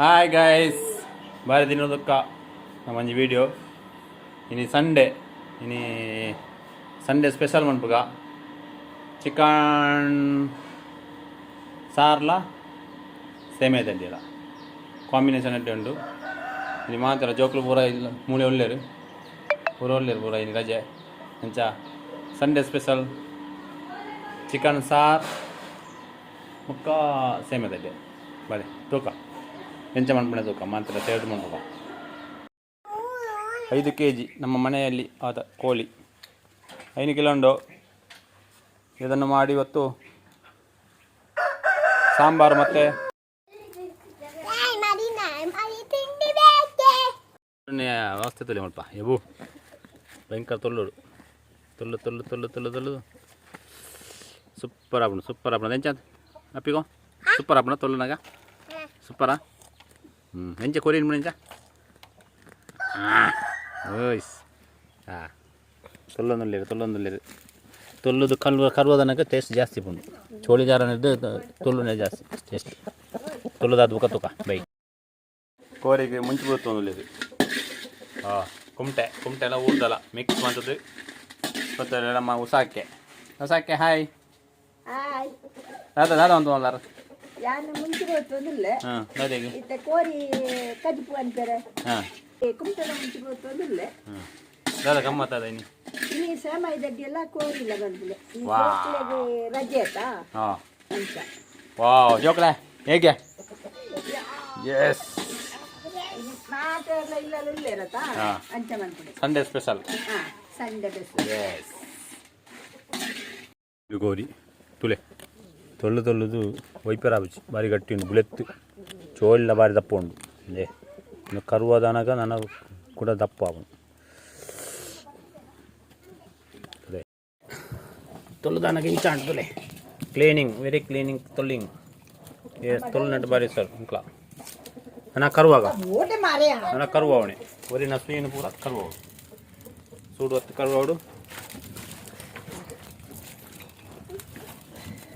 Hi guys ಬಾರಿ ದಿನದಕ್ಕ ನಮ್ಮ ಒಂಜಿ ವಿಡಿಯೋ ಇನಿ ಸಂಡೇ ಇನಿ ಸಂಡೇ ಸ್ಪೆಷಲ್ ಮನ್ಪುಗ. ಚಿಕನ್ ಸಾರ್ಲ? ಸೇಮೆ ತಂಡಿಲ ಕಾಂಬಿನೇಷನ್ ಅಡ್ಡಿ ಉಂಡು. ಇನಿ ಮಾತ್ರ ಜೋಕ್ಲು ಪೂರ ಇಲ್ಲ ಮೂಲೆ ಒಳ್ಳೆರು ಪೂರ ಒಳ್ಳೆರು ಪೂರ ಇಲ್ಲಿ ರಜೆ. ಅಂಚ ಸಂಡೇ ಸ್ಪೆಷಲ್ ಚಿಕನ್ ಸಾರ್. ಮುಕ್ಕ ಸೇಮೆ ಬರೀ ಬಲೆ ತೂಕ ಮಾಡ್ಬಿಡೋದು ಮಾತ್ರ ಸೇರ್ದು ಮಾಡ್ಬೇಕ ಐದು ಕೆ ಜಿ ನಮ್ಮ ಮನೆಯಲ್ಲಿ ಆದ ಕೋಳಿ. ಐದು ಕಿಲೋ ಇದನ್ನು ಮಾಡಿ ಇವತ್ತು ಸಾಂಬಾರು ಮತ್ತು ವ್ಯವಸ್ಥೆ ತೊಲಿ ಮಲ್ಪ ಎಬು. ಭಯಂಕರ ತೊಳ್ಳುಡು ತೊಳ್ಳು ತೊಳ್ಳು ತೊಳ್ಳು ತೊಳ್ಳು ತೊಳ್ಳು ಸೂಪರ್ ಆಪಣ ಸೂಪರ್ ಆಪಣ ಎಂಚ ಅಪ್ಪಿಗೋ? ಸೂಪರ್ ಆಪಣ ತೊಳ್ಳುನಾಗ ಸೂಪರಾ? ಹ್ಞೂ ಎಂಚ ಕೊರಿ ಎಂಚ ಓಯ್ಸ್. ಹಾಂ ತೊಲ್ಲೊಂದುಲ್ಲೇರು ತೊಲ್ಲೊಂದುಲ್ಲೇರು ತೊಲ್ಲುದು ಕಲ್ವ ಕರ್ವದನಕ ಟೇಸ್ಟ್ ಜಾಸ್ತಿ ಬಂದು. ಚೋಳಿ ಜಾರನಿದ್ದು ತೊಲ್ಲುನೇ ಜಾಸ್ತಿ ಟೇಸ್ಟ್ ತೊಲ್ಲುದಾದ ಬುಕ್ಕ ತುಕ ಬೈ. ಕೋರಿಗೆ ಮುಂಚೆ ಬೀಳ್ತು ಒಂದುಲ್ಲೇದು ಹಾಂ ಕುಮಟೆ ಕುಮಟೆ ಎಲ್ಲ ಊರ್ದಲ್ಲ ಮಿಕ್ಸ್ ಮಾಡ್ತದ್ದು ಮತ್ತು ನಮ್ಮ ಉಸಾಕೆ. ಉಸಾಕೆ ಹಾಯ್ ಹಾಯ್ ದಾದ ದಾದ ಒಂದು ಅಲ್ಲಾರ ಯಾನು ಮುಂಚೆ ಗೊತ್ತೊಂದಿಲ್ಲ ಹಾಂ ದಾದಿಗೆ ಇತ್ತ ಕೋರಿ ಕಜಿಪು ಅಂತಾರೆ. ಹಾಂ. ಕುಂಟಲ ಮುಂಚೆ ಗೊತ್ತೊಂದಿಲ್ಲ ದಾದ ಗಮ್ಮತ್ತದ ಎಲ್ಲ ಬಂದಿಲ್ಲ ರಜೆ ಆಯ್ತಾ? ಅಂತ. ಜೋಕ್ಲೆ ಹೇಗೆ? Yes Sunday special Sunday yes ಇದು ಗೋರಿ ತುಲೆ. ತೊಳ್ಳು ತೊಳ್ಳುದು ವೈಪರ್ ಆಬುಜಿ ಬಾರಿ ಗಟ್ಟಿ ಉಂಡು ಬುಲೆತ್ತು ಚೋಳಿನ ಬಾರಿ ದಪ್ಪ ಉಂಡು ಅದೇ ಇನ್ನು ಕರುವಾದನಾಗ ನಾನು ಕೂಡ ದಪ್ಪ ಅವನು ಅದೇ ತೊಳ್ಳುದಾನಾಗ ಇಂಚ ಉಂಟು ತುಲೆ ಕ್ಲೀನಿಂಗ್ ವೆರಿ ಕ್ಲೀನಿಂಗ್ ತೊಳ್ಳಿಂಗ್ ಎಸ್ ತೊಳ್ಳಿನಟ್ಟು ಬಾರಿ ಸರ್ ಅಂಕ್ಲ ನನ್ನ ಕರುವಾಗ ಓಟೆ ಮಾರೇ ನನ್ನ ಕರುವವಣೆ ಒರಿನ ಸ್ವೀನು ಪೂರ ಕರುವವಳು ಸೂಡು ಹೊತ್ತು ಕರುವವಡು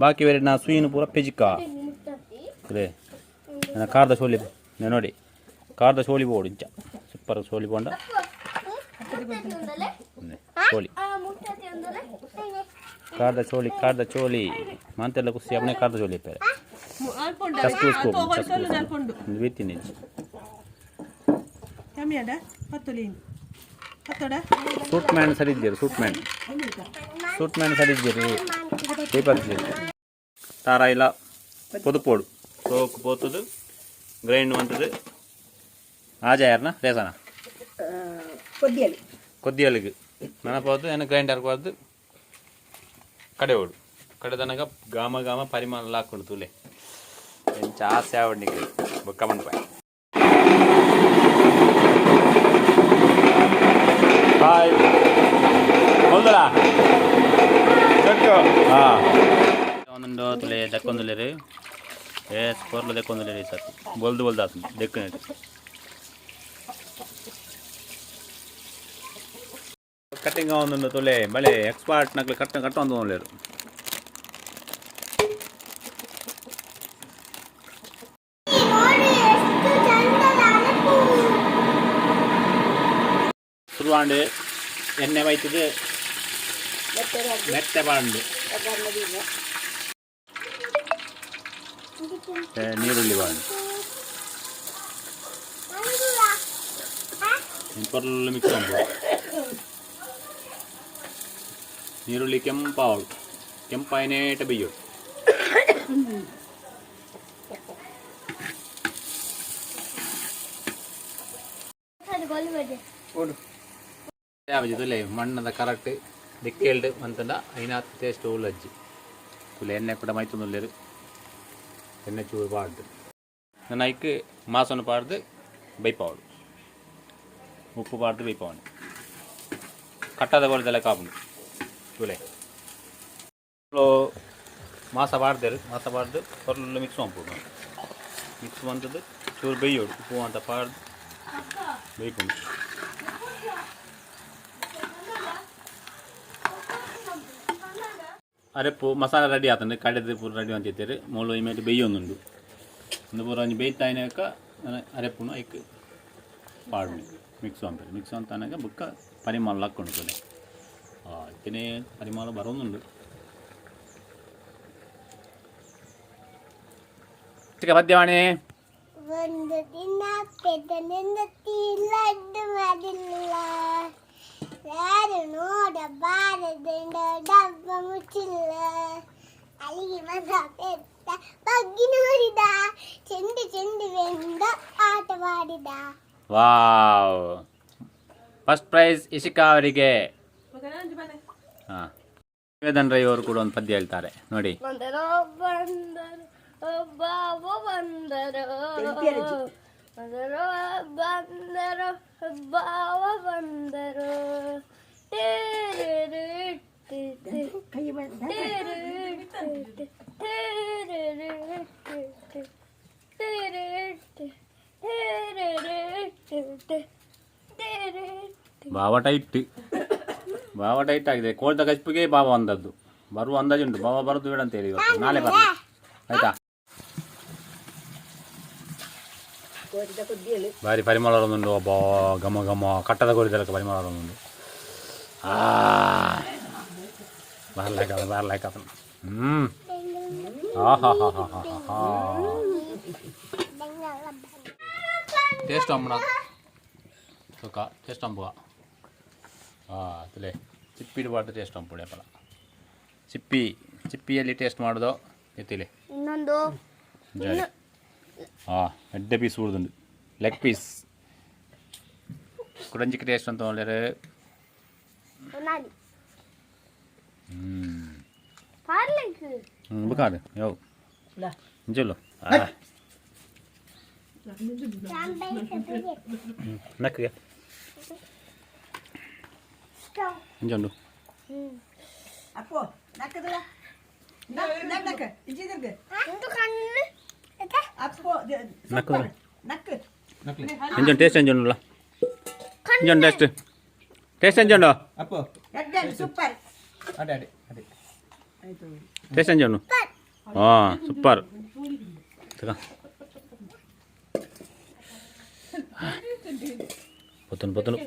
ಬಾಕಿ ಬೇರೆ ನಾ ಸುಯಿನ ಪೂರ ಪೆಜಿಕ? ಅದೇ ನನ್ನ ಕಾರ್ದ ಸೋಲಿ ನೋಡಿ. ಕಾರ್ದ ಸೋಲಿ ಬೋಡು ಇಂಚ. ಸೂಪರ್ ಸೋಲಿ ಬೋಂಡ. ಸೋಲಿ. ಕಾರ್ದ ಚೋಲಿ ಕಾರ್ದ ಚೋಲಿ ಮಂತೆಲ್ಲ ಕುಸಿ ಅವನೇ ಕಾರ್ದ ಚೋಲಿ ಇಪ್ಪಾರೆ ಚಸ್ಕು ಚಸ್ಕು ಹತ್ತಡ ಸೂಟ್ ಮ್ಯಾನ್ ಸರಿ ಇದ್ದೀರಿ ಸೂಟ್ ಮ್ಯಾನ್. ಸೂಟ್ ಮ್ಯಾನ್ ಸರಿ ಇದ್ದೀರಿ. పేపర్ తారా పొదుపోడు సోకు పోతుంది గ్రైండ్ వంటది ఆజాయర్నా రేసానా? కొద్దియాలి. కొద్దియాలికి మన పోతుంది ఏమైనా గ్రైండర్ పోతుంది కడేవాడు. కడదనగా గామ గామ పరిమాణం లాక్కుండా తూలే. కొంచెం ఆశ సేవడి బొక్కమని పై బాయ్ ముందురా. ಒಂದೊಂದು ತುಲೆ ದಕ್ಕೊಂದುಲೇರಿ ಏ ಸ್ಕೋರ್ಲು ದಕ್ಕೊಂದುಲೇರಿ ಸರ್ ಬೊಲ್ದು ಬೊಲ್ದು ಆತು ದೆಕ್ಕನೇರಿ ಕಟ್ಟಿಂಗ್ ಒಂದೊಂದು ತುಲೆ ಬಳೆ ಎಕ್ಸ್ಪರ್ಟ್ ನಕ್ಲು ಕಟ್ಟ ಕಟ್ಟ ಒಂದು ಒಂದ್ಲೇರು ನೋಡಿ ಎಷ್ಟು ಚಂದದ ಅಲಪು ಶುರುವಾಂಡು ಎಣ್ಣೆ ಬೈತದು ಮೆತ್ತೆ ಬಾಂಡು ಏ, ನೀರುಳ್ಳಿ ಬಾಂಡು ಇಂಪರ್ಲು ಮಿಕ್ಸ್ ಉಂಟು ನೀರುಳ್ಳಿ ಕೆಂಪಾವಳು ಕೆಂಪಾಯನೇಟ ಬೆಯ್ಯೋಳು ಯಾವಜಿದಲ್ಲೇ ಮಣ್ಣದ ಕರೆಕ್ಟ್ ದಿಕ್ಕೇಳ್ದು ಅಂತಂದ ಐನಾತ್ ಟೇಸ್ಟ್ ಉಳ್ಳಜ್ಜಿ ತುಲೆ ಎಣ್ಣೆ ಕೂಡ ಮೈತುಂದುಲ್ಲೇರು ಎಣ್ಣೆ ಚೂರು ಪಾಡ್ದು ನನ್ನ ಐಕ್ ಮಾಸನ ಪಾಡ್ದು ಬೈಪಾವಡು ಉಪ್ಪು ಪಾಡ್ದು ಬೈಪಾವಣಿ ಕಟ್ಟದ ಕೊಳದೆಲ್ಲ ಕಾಪುಂಡು ತುಲೆ ಮಾಸ ಪಾಡ್ದೇರು ಮಾಸ ಪಾಡ್ದು ಕೊರಲು ಮಿಕ್ಸ್ ಮಾಡ್ಬೋದು ಮಿಕ್ಸ್ ಮಾಡ್ತದ್ದು ಚೂರು ಬೇಯೋಡು ಉಪ್ಪು ಅಂತ ಪಾಡ್ದು ಬೇಯ್ಕೊಂಡು ಅರೆಪ್ಪು ಮಸಾಲ ರೆಡಿ ಆತಂದ್ರೆ ಕಡೆದು ಪೂರ ರೆಡಿ ಅಂತಿದ್ದಾರೆ ಮೂಲು ಇಮೇಲೆ ಬೇಯೊಂದುಂಡು ಒಂದು ಪೂರ ಒಂಜಿ ಬೇಯ್ತಾಯಿನಾಕ ಅರೆಪ್ಪುನು ಐಕ್ ಪಾಡು ಮಿಕ್ಸ್ ಅಂತ ಮಿಕ್ಸ್ ಅಂತ ಅನ್ನಾಗ ಬುಕ್ಕ ಪರಿಮಳ ಹಾಕ್ಕೊಂಡು ಕೊನೆ ಇದನ್ನೇ ಪರಿಮಳ ಬರೋದುಂಡು ಚಿಕ್ಕ ಮಧ್ಯವಾಣಿ ಒಂದು ದಿನ ಪೆದ್ದನಿಂದ ಲಡ್ಡು ಮಾಡಿಲ್ಲ ಯಾರು ನೋಡಬಾರದೆಂಡ ಡಬ್ಬ ಮುಚ್ಚಿಲ್ಲ. ಅಲ್ಲಿಗೆ ಮಗ ಪೆದ್ದ ಬಗ್ಗಿ ನೋಡಿದ ಚೆಂಡು ಚೆಂಡುವೆಂದ ಆಟವಾಡಿದ. ವಾವ್. ಫಸ್ಟ್ ಪ್ರೈಸ್ ಇಶಿಕಾ ಅವರಿಗೆ. ಹಾಂ. ನಿವೇದನ್ ರೈ ಅವರು ಕೂಡ ಒಂದು ಪದ್ಯ ಹೇಳ್ತಾರೆ. ನೋಡಿ. ಬಂದರೋ ಬಂದರು ಬಾವ ಬಂದರು. ಬಂದರೋ ಬಂದರು ಬಾವ ಬಂದರು. ಬಾವ ಟೈಟ್ ಬಾವ ಟೈಟ್ ಆಗಿದೆ ಕೋಳ್ದ ಕಚ್ಪಿಗೆ ಬಾವ ಅಂದದ್ದು ಬರುವ ಅಂದಾಜುಂಟು ಬಾವ ಬರೋದು ಬೇಡ ಅಂತ ಹೇಳಿ ಇವತ್ತು ನಾಳೆ ಬರಲಿ ಆಯ್ತಾ ಕೋರಿದ ಕುದ್ದಿಯಲ್ಲಿ ಭಾರಿ ಪರಿಮಳ ಬರೋದುಂಟು ಒಬ್ಬ ಘಮ ಘಮ ಕಟ್ಟದ ಗೋರಿದಲಕ್ಕೆ ಪರಿಮಳ ಬರೋದುಂಟು ಆ ಬಾರ್ಲಾಯ್ಕ ಬಾರ್ಲಾಯ್ಕ ಹ್ಞೂ ಆಹಾ ಹಾ ಹಾ ಹಾ ಹಾ ಟೇಸ್ಟ್ ಅಮ್ಮನ ಸುಖ ಟೇಸ್ಟ್ ಅಂಬುವ ಹಾಂ ತಲೆ ಚಿಪ್ಪಿಡ್ಬಾರ್ದು ಟೇಸ್ಟ್ ಅಂಪುಡಿ ಅಪ್ಪಲ ಚಿಪ್ಪಿ ಚಿಪ್ಪಿಯಲ್ಲಿ ಟೇಸ್ಟ್ ಮಾಡೋದು ಎತ್ತಿಲೆ ಇನ್ನೊಂದು ಜೈ ಹಾಂ ಎಡ್ಡ ಪೀಸ್ ಉಳಿದುಂಡು ಲೆಗ್ ಪೀಸ್ ಕುಡಂಜಿಕ್ಕೆ ಟೇಸ್ಟ್ ಅಂತ ಹೇಳಿದ್ರೆ ನಾಡಿ ಹ್ಞೂ ಪಾರ್ಲಿಂಗ್ ಹ್ಞೂ ಬುಕಾದು ಯೋ ಲಾ ಇಂಜಲ್ಲು ನಕ್ಕಿಗೆ ಇಂಜೊಂಡು ಅಪ್ಪೋ ನಕ್ಕದಲ್ಲ ನಕ್ ನಕ್ಕ ಇಜ್ಜಿದ್ರಿಗೆ ಒಂದು ಕಣ್ಣು ಅಪ್ಪೋ ನಕ್ಕದಲ್ಲ ನಕ್ಕ ಇಂಜೊಂಡು taste ಎಂಜೊಂಡುಲ್ಲ ಇಂಜೊಂಡು taste taste ಎಂಜೊಂಡು Appu ಎಡ್ಡನ್ super ಅಡೆ ಅಡೆ ಅಡೆ ಆಯ್ತು ಟೇಸ್ಟ್ ಎಂಜೊಂಡು ಹಾಂ ಸೂಪರ್ ತಗ ಪೊತ್ತನು ಪೊತ್ತನು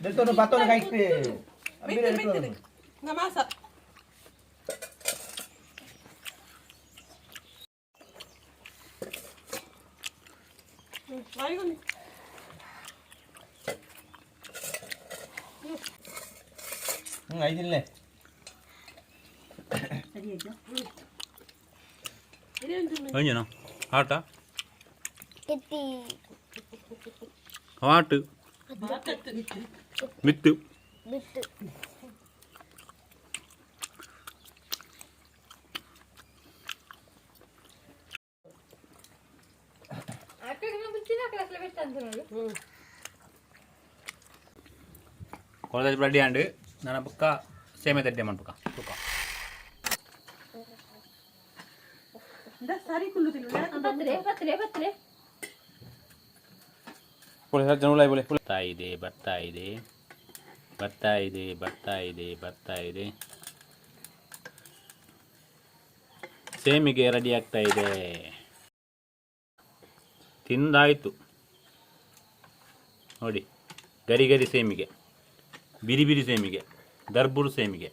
Dito bato na kahit eh. Ambil ಮಿಂತೆ dito. ಮಿಂತೆ ನಮಾಸ ಆಯ್ಕೊಂಡು Hmm, ay din le. ಸರಿ ಆಯ್ತು ಇದೇನು ಎಂಜನ ಹಾಟ ಕಿತ್ತಿ ಹಾಟ್ ಮಿತ್ತು ಕಾಲೇಜ್ ಬ್ಲಡ್ಡಿ ಆಂಡ್ ನನ್ನ ಪಕ್ಕ ಸೇಮೆ ತಡ್ಡೆ ಮಾಡ್ಬೇಕ ತೂಕ. ಸಾರಿ ಕುಲ್ಲುತ್ತಿಲ್ಲ ಬರ್ತಾ ಇದೆ ಬರ್ತಾ ಇದೆ. ಬರ್ತಾ ಇದೆ ಬರ್ತಾ ಇದೆ ಬರ್ತಾ ಇದೆ. ಸೇಮಿಗೆ ರೆಡಿ ಆಗ್ತಾ ಇದೆ. ತಿಂದಾಯಿತು. ನೋಡಿ ಗರಿ ಗರಿ ಸೇಮಿಗೆ ಬಿರಿ ಬಿರಿ ಸೇಮಿಗೆ ದರ್ಬುರು ಸೇಮಿಗೆ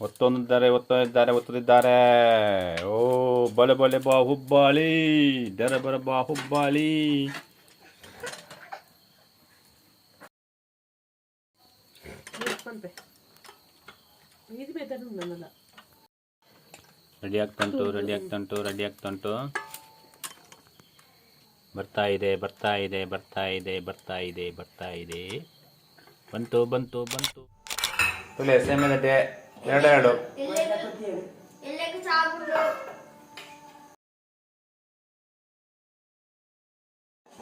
ಒತ್ತೊಂದಿದ್ದಾರೆ ಒತ್ತೊಂದಿದ್ದಾರೆ ಒತ್ತುತ್ತಿದ್ದಾರೆ ಓ ಬಲೆ ಬಲೆ ಬಾ ಹುಬ್ಬಾಳಿ ದರ ಬರ ಬಾ ಹುಬ್ಬಾಳಿ ಪಂಪೆ ಇದು ಬೇಕಾದ್ರೆ ನನ್ನಲ್ಲ ರೆಡಿ ಆಗ್ತುಂಟು ರೆಡಿ ಆಗ್ತುಂಟು ರೆಡಿ ಆಗ್ತುಂಟು. ಬರ್ತಾ ಇದೆ ಬರ್ತಾ ಇದೆ ಬರ್ತಾ ಇದೆ ಬರ್ತಾ ಇದೆ ಬರ್ತಾ ಇದೆ. ಬಂತು ಬಂತು ಬಂತು. ತುಲೆ ಸಾಗುಂಡು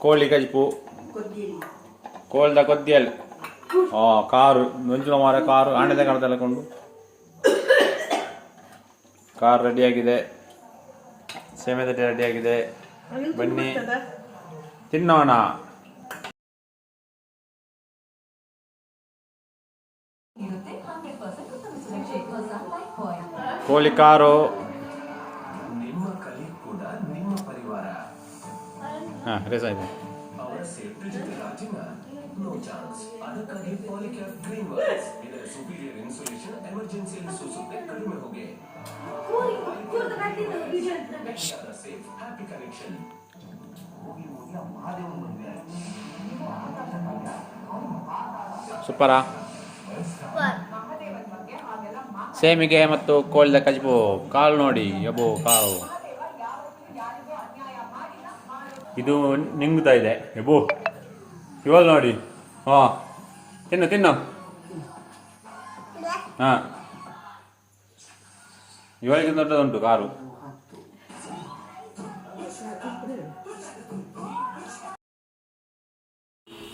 ಕೋಳಿ ಗಜ್ಪು ಕೋಳ್ದ ಕೊದ್ದಿಯಲ್ಲಿ. ಆ ಕಾರು ಮಂಜುಳ ಮಾರ ಕಾರು ಆಣೆದ ಕಾಣದಲ್ಲ ಕೊಂಡು. ಕಾರ್ ರೆಡಿಯಾಗಿದೆ. ರೆಡಿ ರೆಡಿಯಾಗಿದೆ. ಬನ್ನಿ. ತಿನ್ನೋಣ. ಕೋಳಿ ಕಾರು. ನಿಮ್ಮ ಕಲಿ ಕೂಡ ನಿಮ್ಮ ಪರಿವಾರ. ಹಾಂ ರೇಸ್ ಆಯ್ತು ಅದಕ್ಕಾಗಿ ಪಾಲಿಕ್ಯಾಪ್ ಗ್ರೀನ್ ವರ್ಕ್ಸ್ ಇದರ ಸುಪೀರಿಯರ್ ಇನ್ಸುಲೇಷನ್ ಎಮರ್ಜೆನ್ಸಿಯಲ್ಲಿ ಸೂಸುತ್ತೆ. ಕಡಿಮೆ ಹೋಗಿ. ಸೂಪರಾ? ಸೇಮಿಗೆ ಮತ್ತು ಕೋಳಿದ ಕಜ್ಬು, ಕಾಲು ನೋಡಿ ಯಬೋ, ಕಾಲು. ಇದು ನಿಂಗುತ್ತಾ ಇದೆ, ಯಬೋ. ಇವಾಗ ನೋಡಿ. ಹಾ, ತಿನ್ನು ತಿನ್ನು. ಹಾಂ. ఇవాళ కింద ఉంటుంది అంటూ కారు.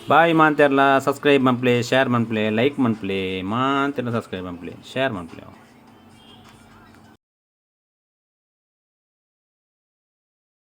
బాయ్ మాంతెర్ల సబ్స్క్రైబ్ మంప్లే షేర్ మంప్లే లైక్ మంప్లే మాంతెర్ల సబ్స్క్రైబ్ మంప్లే షేర్ మంప్లే